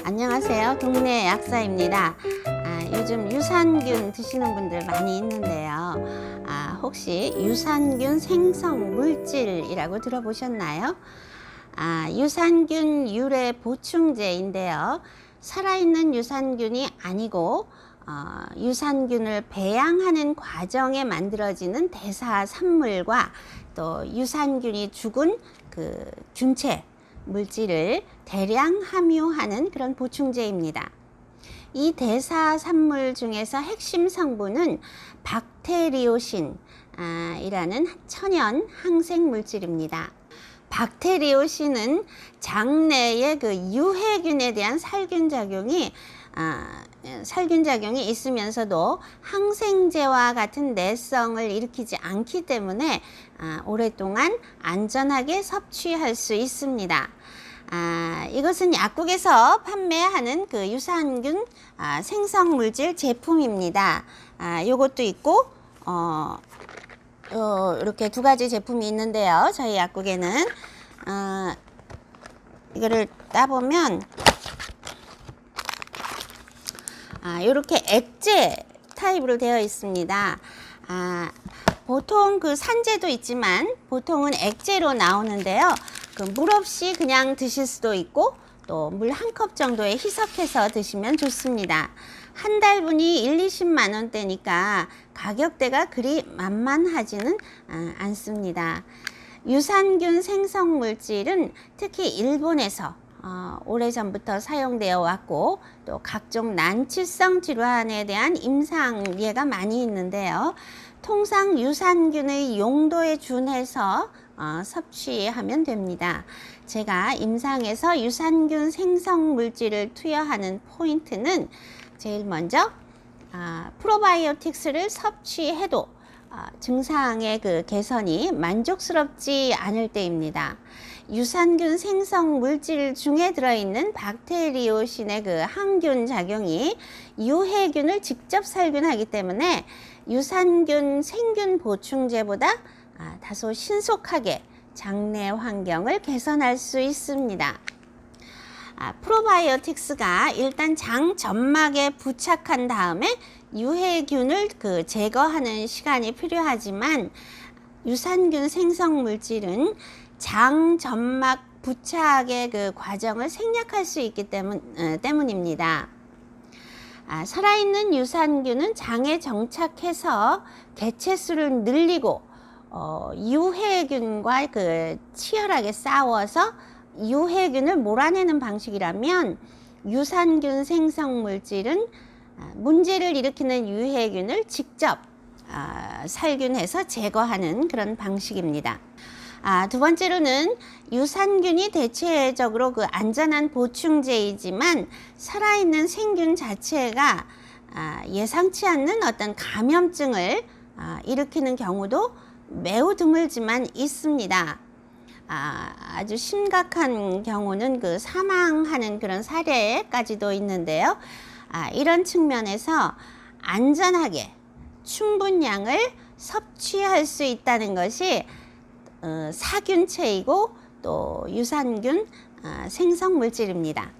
안녕하세요. 동네 약사입니다. 아, 요즘 유산균 드시는 분들 많이 있는데요. 아, 혹시 유산균 생성 물질이라고 들어보셨나요? 아, 유산균 유래 보충제인데요. 살아있는 유산균이 아니고 어, 유산균을 배양하는 과정에 만들어지는 대사 산물과 또 유산균이 죽은 그 균체 물질을 대량 함유하는 그런 보충제입니다. 이 대사 산물 중에서 핵심 성분은 박테리오신 아, 이라는 천연 항생 물질입니다. 박테리오신은 장내의 그 유해균에 대한 살균 작용이 아, 살균 작용이 있으면서도 항생제와 같은 내성을 일으키지 않기 때문에 아, 오랫동안 안전하게 섭취할 수 있습니다. 아, 이것은 약국에서 판매하는 그 유산균 아, 생성 물질 제품입니다. 아, 요것도 있고 어, 어, 이렇게 두 가지 제품이 있는데요. 저희 약국에는 어, 이거를 따보면 아, 이렇게 액체 타입으로 되어 있습니다. 아, 보통 그 산재도 있지만 보통은 액체로 나오는데요. 그 물 없이 그냥 드실 수도 있고 또 물 한 컵 정도에 희석해서 드시면 좋습니다. 한 달분이 1, 20만 원대니까 가격대가 그리 만만하지는 아, 않습니다. 유산균 생성 물질은 특히 일본에서 어, 오래전부터 사용되어 왔고 또 각종 난치성 질환에 대한 임상 예가 많이 있는데요. 통상 유산균의 용도에 준해서 어, 섭취하면 됩니다. 제가 임상에서 유산균 생성 물질을 투여하는 포인트는 제일 먼저 아, 프로바이오틱스를 섭취해도 아, 증상의 그 개선이 만족스럽지 않을 때입니다. 유산균 생성 물질 중에 들어있는 박테리오신의 그 항균 작용이 유해균을 직접 살균하기 때문에 유산균 생균 보충제보다 아, 다소 신속하게 장내 환경을 개선할 수 있습니다. 아, 프로바이오틱스가 일단 장 점막에 부착한 다음에 유해균을 그 제거하는 시간이 필요하지만 유산균 생성 물질은 장 점막 부착의 그 과정을 생략할 수 있기 때문, 어, 때문입니다. 아, 살아있는 유산균은 장에 정착해서 개체수를 늘리고 어, 유해균과 그 치열하게 싸워서 유해균을 몰아내는 방식이라면 유산균 생성 물질은 아, 문제를 일으키는 유해균을 직접 아, 살균해서 제거하는 그런 방식입니다. 아, 두 번째로는 유산균이 대체적으로 그 안전한 보충제이지만 살아있는 생균 자체가 아, 예상치 않는 어떤 감염증을 아, 일으키는 경우도 매우 드물지만 있습니다. 아, 아주 심각한 경우는 그 사망하는 그런 사례까지도 있는데요. 아, 이런 측면에서 안전하게 충분량을 섭취할 수 있다는 것이 어, 사균체이고 또 유산균 아, 생성 물질입니다.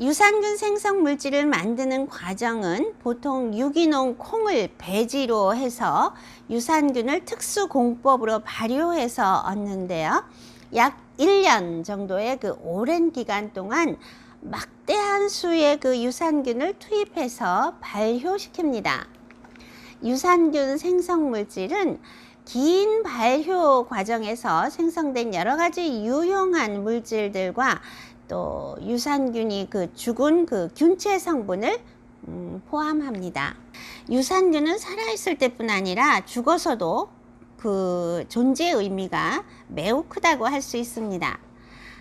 유산균 생성 물질을 만드는 과정은 보통 유기농 콩을 배지로 해서 유산균을 특수 공법으로 발효해서 얻는데요. 약 1년 정도의 그 오랜 기간 동안 막대한 수의 그 유산균을 투입해서 발효시킵니다. 유산균 생성 물질은 긴 발효 과정에서 생성된 여러 가지 유용한 물질들과 또 유산균이 그 죽은 그 균체 성분을 음, 포함합니다. 유산균은 살아있을 때뿐 아니라 죽어서도 그 존재 의미가 매우 크다고 할 수 있습니다.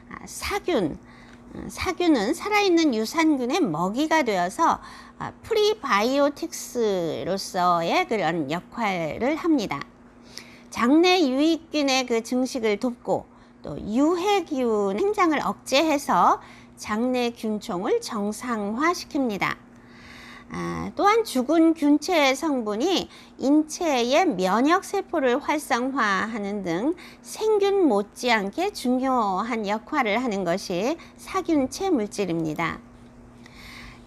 아, 사균, 어, 사균은 살아있는 유산균의 먹이가 되어서 아, 프리바이오틱스로서의 그런 역할을 합니다. 장내 유익균의 그 증식을 돕고 또 유해균 생장을 억제해서 장내 균총을 정상화시킵니다. 아, 또한 죽은 균체의 성분이 인체의 면역 세포를 활성화하는 등 생균 못지않게 중요한 역할을 하는 것이 사균체 물질입니다.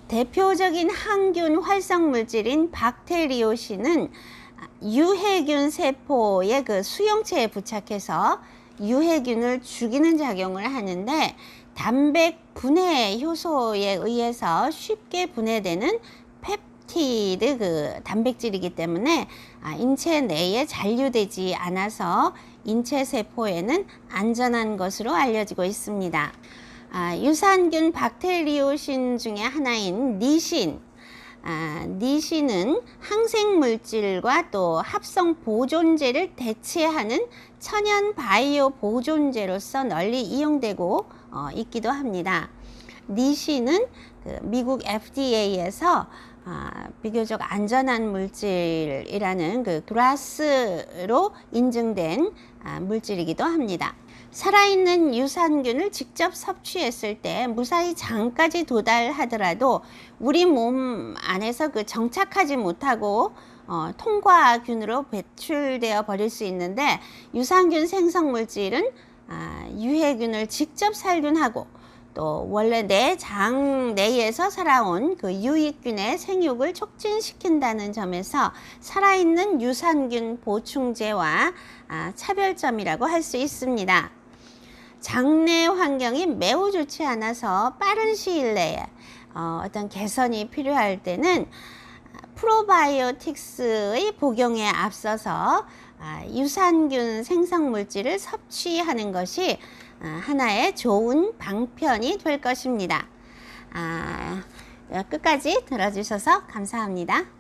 대표적인 항균 활성 물질인 박테리오신은 유해균 세포의 그 수용체에 부착해서 유해균을 죽이는 작용을 하는데 단백 분해 효소에 의해서 쉽게 분해되는 펩티드 그 단백질이기 때문에 아, 인체 내에 잔류되지 않아서 인체 세포에는 안전한 것으로 알려지고 있습니다. 아, 유산균 박테리오신 중에 하나인 니신. 아, 니신은 항생 물질과 또 합성 보존제를 대체하는 천연 바이오 보존제로서 널리 이용되고 어, 있기도 합니다. 니신은 그 미국 FDA에서 아, 비교적 안전한 물질이라는 그 그라스로 인증된 아, 물질이기도 합니다. 살아있는 유산균을 직접 섭취했을 때 무사히 장까지 도달하더라도 우리 몸 안에서 그 정착하지 못하고 어, 통과균으로 배출되어 버릴 수 있는데 유산균 생성 물질은 아, 유해균을 직접 살균하고 또 원래 내 장 내에서 살아온 그 유익균의 생육을 촉진시킨다는 점에서 살아있는 유산균 보충제와 아, 차별점이라고 할 수 있습니다. 장내 환경이 매우 좋지 않아서 빠른 시일 내에 어, 어떤 개선이 필요할 때는 프로바이오틱스의 복용에 앞서서 아, 유산균 생성 물질을 섭취하는 것이 아, 하나의 좋은 방편이 될 것입니다. 아, 끝까지 들어주셔서 감사합니다.